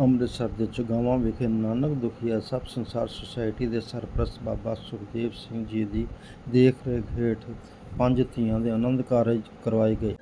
ਅੰਮ੍ਰਿਤਸਰ ਦੇ ਚੁਗਾਵਾਂ ਵਿਖੇ ਨਾਨਕ ਦੁਖੀਆ ਸਭ ਸੰਸਾਰ ਸੁਸਾਇਟੀ ਦੇ ਸਰਪ੍ਰਸਤ ਬਾਬਾ ਸੁਖਦੇਵ ਸਿੰਘ ਜੀ ਦੀ ਦੇਖ ਰੇਖ ਹੇਠ ਪੰਜ ਧੀਆਂ ਦੇ ਆਨੰਦ ਕਾਰਜ ਕਰਵਾਏ ਗਏ।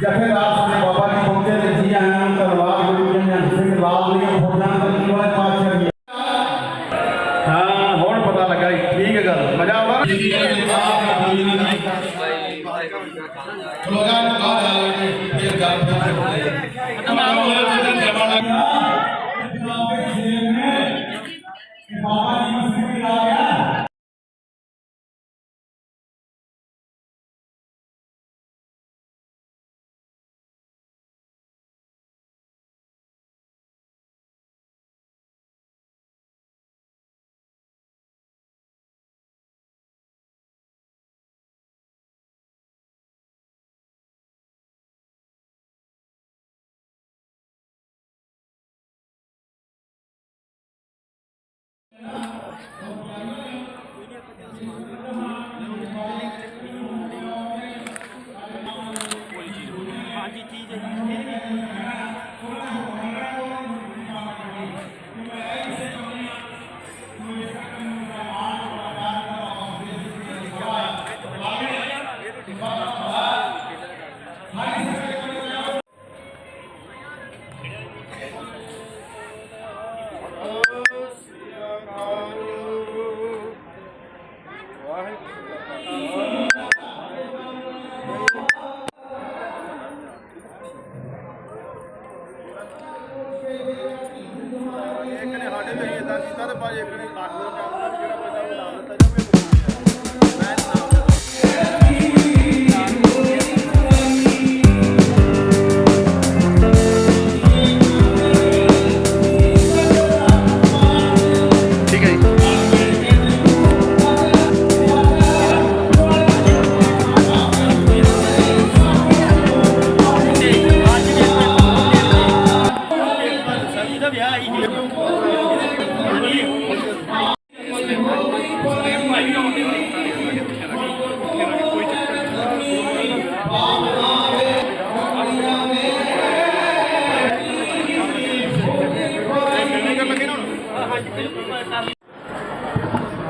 ਜਥੇਦਾਰ ਸਾਹਿਬ ਬਾਬਾ ਜੀ ਪਹੁੰਚੇ ਤੇ ਜੀ ਆਇਆਂ Thank you. સીધા પાછી એકણી લાકડો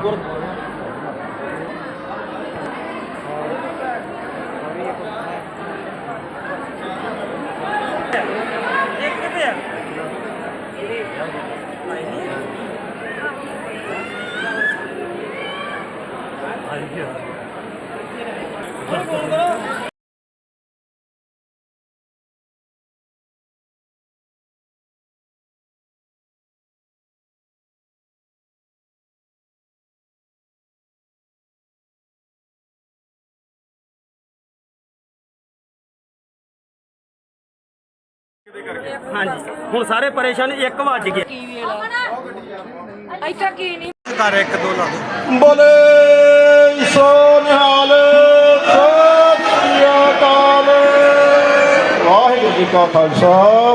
Porto. ਹਾਂਜੀ। ਹੁਣ ਸਾਰੇ ਪਰੇਸ਼ਾਨ ਇੱਕ ਵੱਜ ਗਿਆ। ਕੀ ਵੇਲਾ? ਇੱਥੇ ਕੀ ਨਹੀਂ? ਕਰ ਇੱਕ ਦੋ ਲਾ ਦੋ ਬੋਲੇ ਸੋ ਨਿਹਾਲ ਸਤਿ ਸ੍ਰੀ ਅਕਾਲ। ਵਾਹਿਗੁਰੂ ਜੀ ਕਾ ਖਾਲਸਾ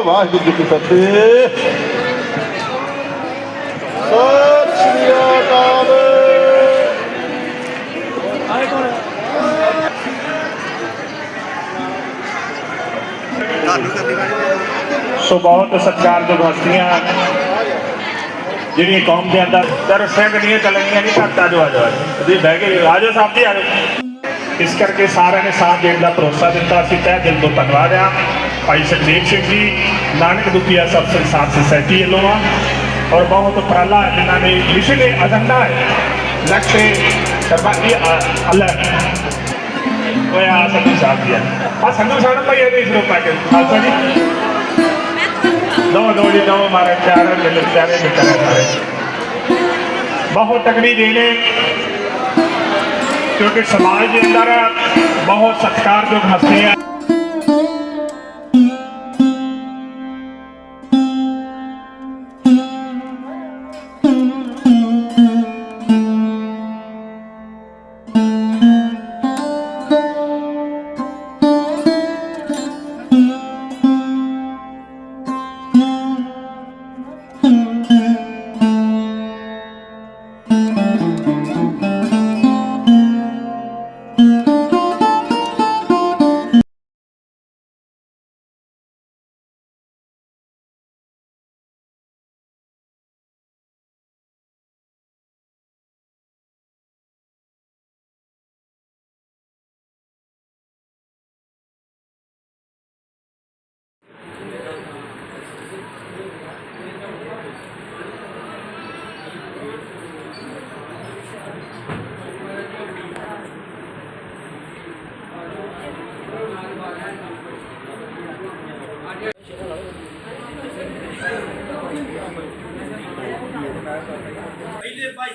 ਵਾਹਿਗੁਰੂ ਜੀ ਕੀ ਫਤਿਹ। ਸੋ ਬਹੁਤ ਸਤਿਕਾਰਯੋਗ ਹਸਤੀਆਂ ਜਿਹੜੀਆਂ ਕੌਮ ਦੇ ਅੰਦਰ ਦਰ ਸਿੰਘ ਚੱਲਣੀਆਂ ਨਹੀਂ ਘੱਟਾ ਜੋ ਆ ਜਾਓ। ਤੁਸੀਂ ਬਹਿ ਕੇ ਆਜੋ ਸਾਹਿਬ ਜੀ ਆਜੋ ਇਸ ਕਰਕੇ ਸਾਰਿਆਂ ਨੇ ਸਾਥ ਦੇਣ ਦਾ ਭਰੋਸਾ ਦਿੱਤਾ। ਅਸੀਂ ਤਹਿ ਦਿਲ ਤੋਂ ਧੰਨਵਾਦ ਆ। ਭਾਈ ਸੁਖਦੇਵ ਸਿੰਘ ਜੀ, ਨਾਨਕ ਦੁਖੀਆ ਸਭ ਸੰਸਾਰ ਸੁਸਾਇਟੀ ਵੱਲੋਂ ਆ। ਔਰ ਬਹੁਤ ਉਪਰਾਲਾ ਹੈ ਜਿਨ੍ਹਾਂ ਨੇ ਪਿਛਲੇ ਏਜੰਡਾ ਹੈ। ਲਕਸ਼ੇ ਸਰਬੱਤੀ ਅੱਲਾ ਹੋਇਆ ਸੰਧੂ ਸਾਹਿਬ ਜੀ ਆ। ਸੰਧੂ ਸਾਹਿਬ ਭਾਈ ਇਹਦੇ ਇਸ ਰੂਪ ਕੇ। ਖਾਲਸਾ ਜੀ। ਦੋ ਦੋ ਜੀ ਦੋ ਮਾਰੇ ਪਿਆਰੇ ਮਿਲ ਪਿਆਰੇ ਮਿੱਤਰ ਹੈ ਸਾਰੇ ਬਹੁਤ ਤਕੜੀ ਦੇਣ ਹੈ ਕਿਉਂਕਿ ਸਮਾਜ ਦੇ ਅੰਦਰ ਬਹੁਤ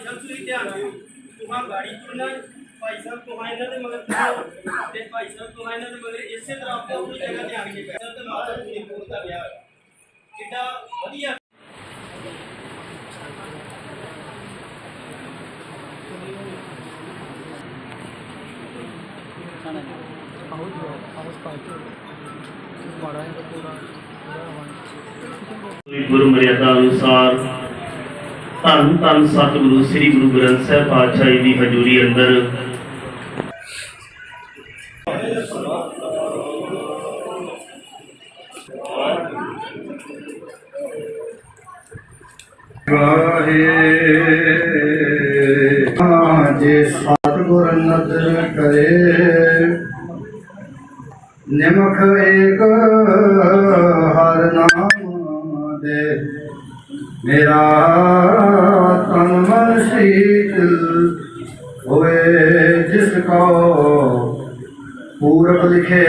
ਸਤਿਕਾਰਯੋਗ ਧਿਆਨ ਦਿਓ। ਤੁਹਾਂ ਗਾੜੀ ਤੁਰਨਾ, ਭਾਈ ਸਾਹਿਬ ਤੁਹਾਂ ਇਹਨਾਂ ਦੇ ਮਗਰ ਤੁਰੋ ਤੇ ਭਾਈ ਸਾਹਿਬ ਤੁਹਾਂ ਇਹਨਾਂ ਦੇ ਮਗਰ ਇਸੇ ਤਰ੍ਹਾਂ ਆਪੋ ਆਪਣੀ ਜਗ੍ਹਾ ਤੇ ਆਣ ਕੇ ਬੈਠੋ ਤੇ ਮਾਤਾ ਜੀ ਕੋਲ ਦਾ ਵਿਆਹ ਕਿੱਡਾ ਵਧੀਆ ਗੁਰੂ ਮਰਿਆਦਾ ਅਨੁਸਾਰ ਧੰਨ ਧੰਨ ਸਤਿਗੁਰੂ, ਸ੍ਰੀ ਗੁਰੂ ਗ੍ਰੰਥ ਸਾਹਿਬ ਪਾਤਸ਼ਾਹ ਜੀ ਦੀ ਹਜ਼ੂਰੀ ਅੰਦਰ। ਵਾਹੇ ਜੇ ਸਤਿਗੁਰ ਨਦਰ ਕਰੇ, ਨਿਮਖ ਏਕ ਹਰ ਨਾਮ ਦੇ। ਮੇਰਾ ਤਨ ਮਨ ਸੀਤਲ ਹੋਏ ਜਿਸ ਕੋ ਪੂਰਬ ਲਿਖੇ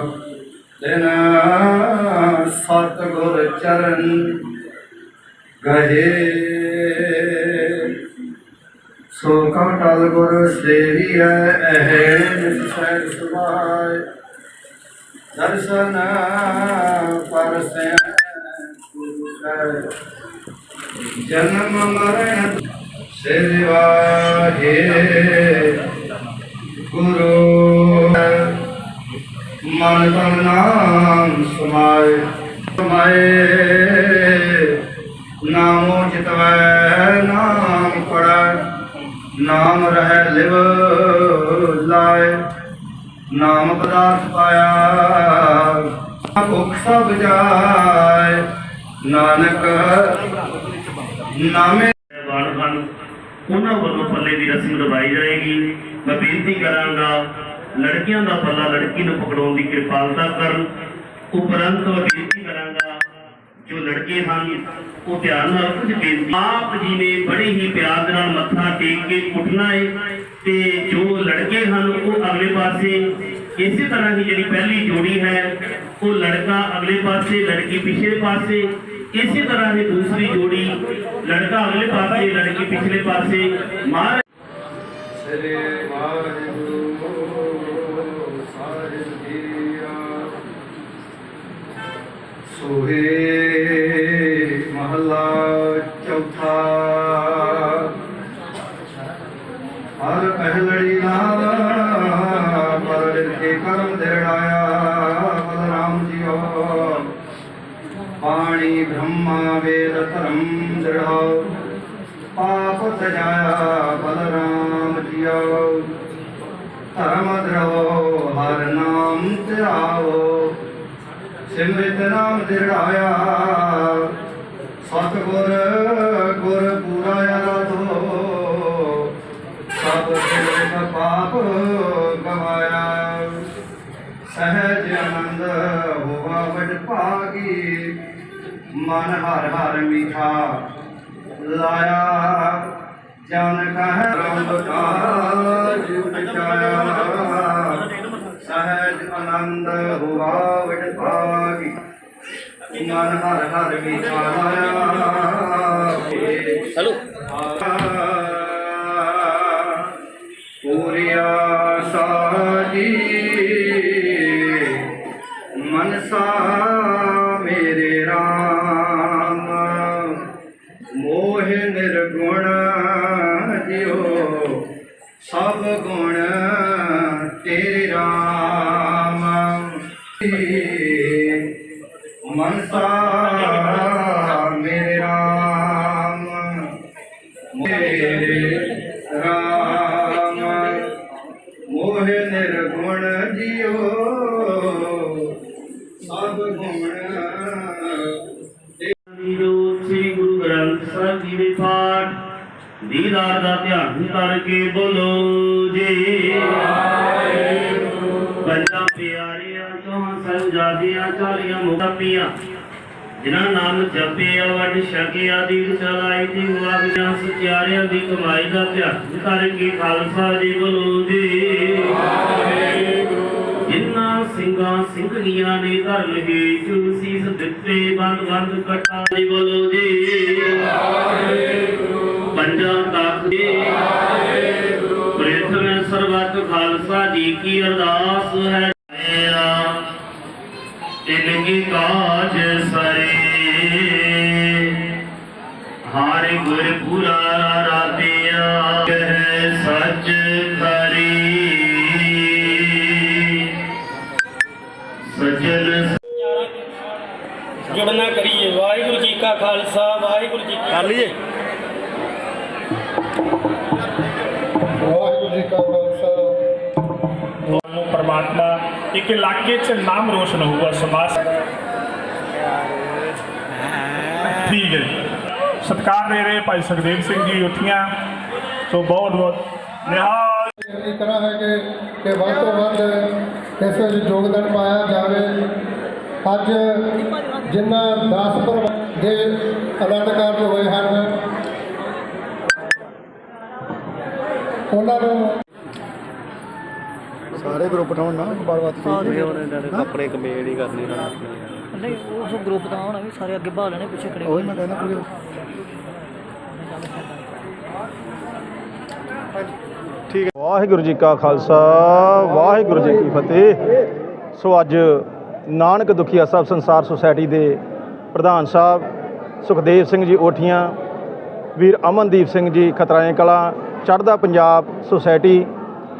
ਤਿਨ ਸਤਿਗੁਰ ਚਰਨ ਗਏ। ਸੋ ਕਟਲ ਗੁਰ ਸੇਵੀ ਹੈ, ਇਹ ਨਿਸੈ ਸੁਭਾਇ ਦਰਸ਼ਨ ਪਰਸੈ ਜਨਮ ਮਰਨ ਸੇਵਾਏ ਗੁਰੂ ਮਨ ਤਨ ਨਾਮ ਸਮਾਏ ਸਮਾਏ ਨਾਮੋ ਚਿਤਵੈ ਨਾਮ ਪੜੈ ਨਾਮ ਰਹਿ ਲਿਵ ਲਾਏ ਨਾਮ ਪਦਾਰਥ ਪਾਇਆ ਭੁਖ ਸਭ ਜਾਏ ਨਾਨਕ ਨਾਮੇ ਬਾਣ ਹਨ। ਉਹਨਾਂ ਵੱਲੋਂ ਪੱਲੇ ਦੀ ਰਸਮ ਨਿਭਾਈ ਜਾਏਗੀ। ਮੈਂ ਬੇਨਤੀ ਕਰਾਂਗਾ, ਲੜਕੀਆਂ ਦਾ ਪੱਲਾ ਲੜਕੀ ਨੂੰ ਪਕੜਾਉਣ ਦੀ ਕਿਰਪਾਲਤਾ ਕਰਨ। ਉਪਰੰਤ ਬੇਨਤੀ ਕਰਾਂਗਾ, ਜੋ ਲੜਕੇ ਹਨ, ਉਹ ਧਿਆਨ ਨਾਲ ਕੁਝ ਬੇਨਤੀ ਆਪ ਜੀ ਨੇ ਬੜੇ ਹੀ ਪਿਆਰ ਨਾਲ ਮੱਥਾ ਟੇਕ ਕੇ ਉੱਠਣਾ ਹੈ ਤੇ ਜੋ ਲੜਕੇ ਹਨ, ਉਹ ਅਗਲੇ ਪਾਸੇ ਇਸੇ ਤਰ੍ਹਾਂ ਦੀ ਜਿਹੜੀ ਪਹਿਲੀ ਜੋੜੀ ਹੈ, ਉਹ ਲੜਕਾ ਅਗਲੇ ਪਾਸੇ, ਲੜਕੀ ਪਿਛਲੇ ਪਾਸੇ ਇਸੇ ਤਰ੍ਹਾਂ ਹੀ ਦੂਸਰੀ ਜੋੜੀ ਲੜਕਾ ਅਗਲੇ ਪਾਸੇ, ਲੜਕੀ ਪਿਛਲੇ ਪਾਸੇ ਮਾਰ ਸਰੇ ਵਾਹਿਗੁਰੂ, ਸਾਹਿਬ ਜੀਆ ਸੋਹੇ ਮਹਲਾ ਚੌਥਾ। ਹਰ ਪਹਿਲੜੀ ਨਾਲ ਬ੍ਰਹਮਾ ਵੇਦ ਧਰਮ ਦ੍ਰਿੜਾਓ ਪਾਪ ਸਜਾਇਆ ਬਲਰਾਮ ਜੀਓ ਧਰਮ ਦ੍ਰਵੋ ਹਰ ਨਾਮ ਧਿਆਵੋ ਸਿਮਰਿਤ ਨਾਮ ਦਿੜਾਇਆ ਸਤਿਗੁਰ ਗੁਰ ਪੂਰਾ ਆਰਾਧੋ ਸਭ ਸਿਮਰਿਤ ਪਾਪ ਮਨ ਹਰ ਹਰ ਮੀਠਾ। ਲਾਇਆ ਜਨ ਕਹ ਰੰਗ ਕਾਜ ਵਿਚਾਇਆ ਸਹਿਜ ਆਨੰਦ ਹੋਵਾ ਵਡ ਭਾਗੀ। ਮਨ ਹਰ ਹਰ ਵਿਚਾਰਿਆ ਹਲੋ ਨਾਮ ਜਪਿਆ ਵੱਡ ਛਕਿਆ ਦੀਰ ਚਲਾਈ ਦੀ ਹੁਆ ਬਿਨਾਂ ਸਚਿਆਰਿਆਂ ਦੀ ਕਮਾਈ ਦਾ ਧਿਆਨ ਕਰਕੇ ਖਾਲਸਾ ਜੀ ਬੋਲੋ ਜੀ। ਜਿਨ੍ਹਾਂ ਸਿੰਘਾਂ ਸਿੰਘਣੀਆਂ ਨੇ ਧਰਮ ਦੇ ਚੂ ਸੀਸ ਦਿੱਤੇ, ਬੰਦ ਬੰਦ ਕਟਾ ਜੀ ਬੋਲੋ ਜੀ। ਪੰਜਾਂ ਤੱਕ ਜੀ। ਪ੍ਰੇਥਮੇ ਸਰਬੱਤ ਖਾਲਸਾ ਜੀ ਕੀ ਅਰਦਾਸ ਹੈ ਇੱਕ ਇਲਾਕੇ 'ਚ ਨਾਮ ਰੋਸ਼ਨ ਹੋਊਗਾ ਸਮਾਜ ਠੀਕ ਹੈ ਜੀ। ਸਤਿਕਾਰ ਦੇ ਰਹੇ ਭਾਈ ਸੁਖਦੇਵ ਸਿੰਘ ਜੀ ਉਠੀਆਂ। ਸੋ ਬਹੁਤ ਬਹੁਤ ਨਿਹਾਲ। ਇਹ ਤਰ੍ਹਾਂ ਹੈ ਕਿ ਕਿ ਵੱਧ ਤੋਂ ਵੱਧ ਇਸ ਵਿੱਚ ਯੋਗਦਾਨ ਪਾਇਆ ਜਾਵੇ। ਅੱਜ ਜਿੰਨਾ 10 ਪਰ ਦੇ ਅਲੱਟ ਕਾਰਜ ਹੋਏ ਹਨ, ਉਹਨਾਂ ਨੂੰ ਸਾਰੇ ਗਰੁੱਪ ਉਠਾਉਣ ਨਾ ਬਾਰ-ਬਾਰ ਕੱਪੜੇ ਕਮੇੜ ਹੀ ਕਰਨੀ ਨਾ। ਨਹੀਂ ਉਸ ਗਰੁੱਪ ਦਾ ਹੋਣਾ ਵੀ ਸਾਰੇ ਅੱਗੇ ਬਾਹ ਲੈਣੇ ਪਿੱਛੇ ਖੜੇ ਉਹੀ ਮੈਂ ਕਹਿੰਦਾ ਪੂਰੇ। ਠੀਕ ਹੈ। ਵਾਹਿਗੁਰੂ ਜੀ ਕਾ ਖਾਲਸਾ ਵਾਹਿਗੁਰੂ ਜੀ ਕੀ ਫਤਿਹ। ਸੋ ਅੱਜ ਨਾਨਕ ਦੁਖੀਆ ਸਾਹਿਬ ਸੰਸਾਰ ਸੁਸਾਇਟੀ ਦੇ ਪ੍ਰਧਾਨ ਸਾਹਿਬ ਸੁਖਦੇਵ ਸਿੰਘ ਜੀ ਓਠੀਆਂ ਵੀਰ ਅਮਨਦੀਪ ਸਿੰਘ ਜੀ ਖਤਰਾਏ ਕਲਾ ਚੜ੍ਹਦਾ ਪੰਜਾਬ ਸੁਸਾਇਟੀ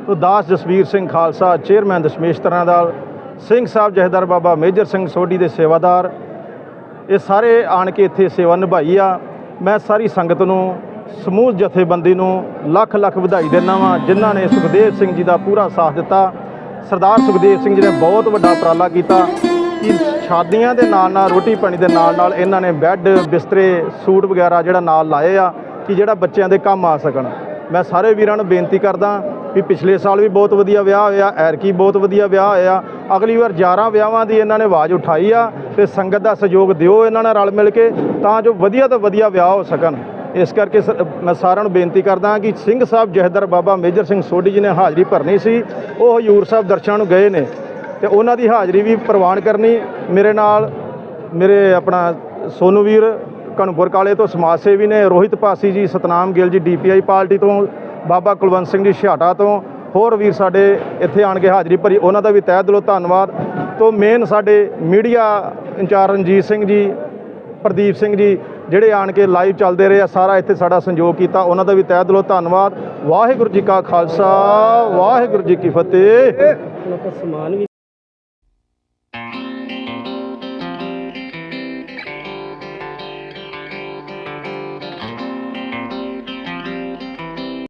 ਤੋਂ ਦਾਸ ਜਸਵੀਰ ਸਿੰਘ ਖਾਲਸਾ ਚੇਅਰਮੈਨ ਦਸ਼ਮੇਸ਼ ਤਰ੍ਹਾਂਦਾਲ ਸਿੰਘ ਸਾਹਿਬ ਜਹਦਰ ਬਾਬਾ ਮੇਜਰ ਸਿੰਘ ਸੋਢੀ ਦੇ ਸੇਵਾਦਾਰ। ਇਹ ਸਾਰੇ ਆਣ ਕੇ ਇੱਥੇ ਸੇਵਾ ਨਿਭਾਈ ਆ। ਮੈਂ ਸਾਰੀ ਸੰਗਤ ਨੂੰ, ਸਮੂਹ ਜਥੇਬੰਦੀ ਨੂੰ ਲੱਖ ਲੱਖ ਵਧਾਈ ਦਿੰਦਾ ਵਾਂ, ਜਿਨ੍ਹਾਂ ਨੇ ਸੁਖਦੇਵ ਸਿੰਘ ਜੀ ਦਾ ਪੂਰਾ ਸਾਥ ਦਿੱਤਾ। ਸਰਦਾਰ ਸੁਖਦੇਵ ਸਿੰਘ ਜੀ ਨੇ ਬਹੁਤ ਵੱਡਾ ਉਪਰਾਲਾ ਕੀਤਾ ਕਿ ਸ਼ਾਦੀਆਂ ਦੇ ਨਾਲ ਨਾਲ, ਰੋਟੀ ਪਾਣੀ ਦੇ ਨਾਲ ਨਾਲ ਇਹਨਾਂ ਨੇ ਬੈੱਡ, ਬਿਸਤਰੇ, ਸੂਟ ਵਗੈਰਾ ਜਿਹੜਾ ਨਾਲ ਲਾਏ ਆ ਕਿ ਜਿਹੜਾ ਬੱਚਿਆਂ ਦੇ ਕੰਮ ਆ ਸਕਣ। ਮੈਂ ਸਾਰੇ ਵੀਰਾਂ ਨੂੰ ਬੇਨਤੀ ਕਰਦਾ ਵੀ ਪਿਛਲੇ ਸਾਲ ਵੀ ਬਹੁਤ ਵਧੀਆ ਵਿਆਹ ਹੋਇਆ ਐਰਕੀ ਬਹੁਤ ਵਧੀਆ ਵਿਆਹ ਹੋਇਆ। ਅਗਲੀ ਵਾਰ 11 ਵਿਆਹਾਂ ਦੀ ਇਹਨਾਂ ਨੇ ਆਵਾਜ਼ ਉਠਾਈ ਆ ਤੇ ਸੰਗਤ ਦਾ ਸਹਿਯੋਗ ਦਿਓ ਇਹਨਾਂ ਨਾਲ ਰਲ ਮਿਲ ਕੇ ਤਾਂ ਜੋ ਵਧੀਆ ਤੋਂ ਵਧੀਆ ਵਿਆਹ ਹੋ ਸਕਣ। ਇਸ ਕਰਕੇ ਸ- ਮੈਂ ਸਾਰਿਆਂ ਨੂੰ ਬੇਨਤੀ ਕਰਦਾ ਕਿ ਸਿੰਘ ਸਾਹਿਬ ਜਹਦਰ ਬਾਬਾ ਮੇਜਰ ਸਿੰਘ ਸੋਢੀ ਜੀ ਨੇ ਹਾਜ਼ਰੀ ਭਰਨੀ ਸੀ, ਉਹ ਹਜੂਰ ਸਾਹਿਬ ਦਰਸ਼ਨਾਂ ਨੂੰ ਗਏ ਨੇ ਤੇ ਉਹਨਾਂ ਦੀ ਹਾਜ਼ਰੀ ਵੀ ਪ੍ਰਵਾਨ ਕਰਨੀ ਮੇਰੇ ਨਾਲ, ਮੇਰੇ ਆਪਣਾ ਸੋਨੂ ਵੀਰ ਕਣਪੁਰ ਕਾਲੇ ਤੋਂ ਸਮਾਜ ਸੇਵੀ ਨੇ, ਰੋਹਿਤ ਪਾਸੀ ਜੀ, ਸਤਨਾਮ ਗਿੱਲ ਜੀ ਡੀਪੀਆਈ ਪਾਰਟੀ ਤੋਂ ਬਾਬਾ ਕੁਲਵੰਤ ਸਿੰਘ ਜੀ ਛਿਆਟਾ ਤੋਂ। ਹੋਰ ਵੀਰ ਸਾਡੇ ਇੱਥੇ ਆਣ ਕੇ ਹਾਜ਼ਰੀ ਭਰੀ, ਉਹਨਾਂ ਦਾ ਵੀ ਤਹਿ ਦਿਲੋਂ ਧੰਨਵਾਦ। ਤੋਂ ਮੇਨ ਸਾਡੇ ਮੀਡੀਆ ਇੰਚਾਰਜ ਰਣਜੀਤ ਸਿੰਘ ਜੀ, ਪ੍ਰਦੀਪ ਸਿੰਘ ਜੀ, ਜਿਹੜੇ ਆਣ ਕੇ ਲਾਈਵ ਚੱਲਦੇ ਰਹੇ ਆ, ਸਾਰਾ ਇੱਥੇ ਸਾਡਾ ਸੰਯੋਗ ਕੀਤਾ, ਉਹਨਾਂ ਦਾ ਵੀ ਤਹਿ ਦਿਲੋਂ ਧੰਨਵਾਦ। ਵਾਹਿਗੁਰੂ ਜੀ ਕਾ ਖਾਲਸਾ, ਵਾਹਿਗੁਰੂ ਜੀ ਕੀ ਫਤਿਹ।